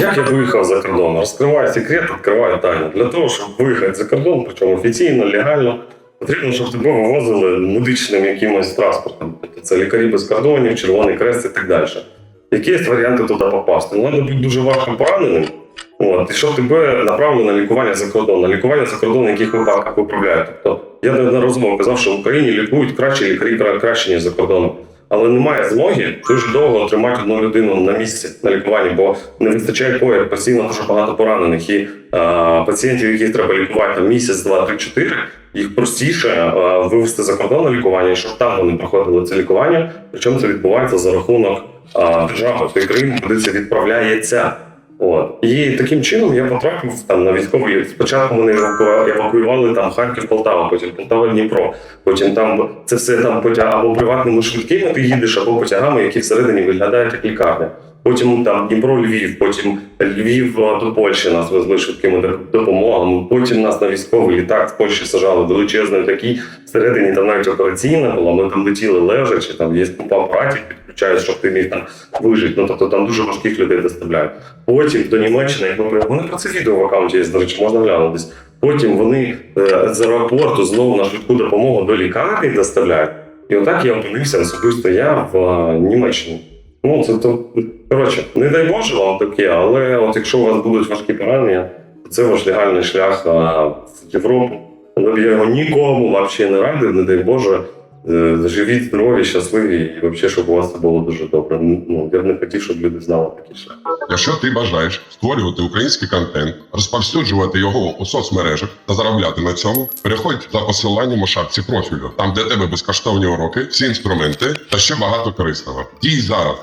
Як я виїхав за кордон? Розкриваю секрет, відкриваю тайну. Для того, щоб виїхати за кордон, причому офіційно, легально, потрібно, щоб тебе вивозили медичним якимось транспортом. Тобто це лікарі без кордонів, Червоний Крест і так далі. Які є варіанти туди попасти? Ну, треба бути дуже важко пораненим. От, і щоб тебе направили на лікування за кордон. На лікування за кордон, в яких випадках виправляють. Тобто я неодноразово казав, що в Україні лікують кращі лікарі кра- краще, ніж за кордоном. Але немає змоги дуже довго тримати одну людину на місці на лікуванні, бо не вистачає коїв, постійно дуже багато поранених. І а, пацієнтів, яких треба лікувати там, місяць, два, три, чотири, їх простіше а, вивести за кордон на лікування, щоб там вони проходили це лікування. Причому це відбувається за рахунок а, держави країни, куди це відправляється. От. І таким чином я потрапив там на військовий. Спочатку вони евакуювали там Харків, Полтава, потім Полтава, Дніпро. Потім там це все там потяг або приватними швидкими ти їдеш, або потягами, які всередині виглядають як лікарня. Потім там Дніпро, Львів, потім Львів до Польщі нас везли швидкими допомогами. Потім нас на військовий літак з Польщі сажали величезний такий. Всередині там навіть операційна була. Ми там летіли лежачи, там є купа апаратів, підключають, щоб ти міг там вижити. Ну тобто там дуже важких людей доставляють. Потім до Німеччини, як вони про це відео в аккаунті є, до речі, можна глянутись. Потім вони е, з аеропорту знову на швидку допомогу до лікарні доставляють. І отак я опинився особисто я в е, Німеччині. Ну, це то коротше, не дай Боже вам таке, але от якщо у вас будуть важкі поранення, це ваш легальний шлях а, в Європу. Я його нікому взагалі не радив, не дай Боже. Е, Живіть здорові, щасливі, і взагалі, щоб у вас це було дуже добре. Ну, я б не хотів, щоб люди знали такі шлях. Якщо ти бажаєш створювати український контент, розповсюджувати його у соцмережах та заробляти на цьому, переходь за посиланням у шапці профілю. Там для тебе безкоштовні уроки, всі інструменти та ще багато корисного. Дій зараз.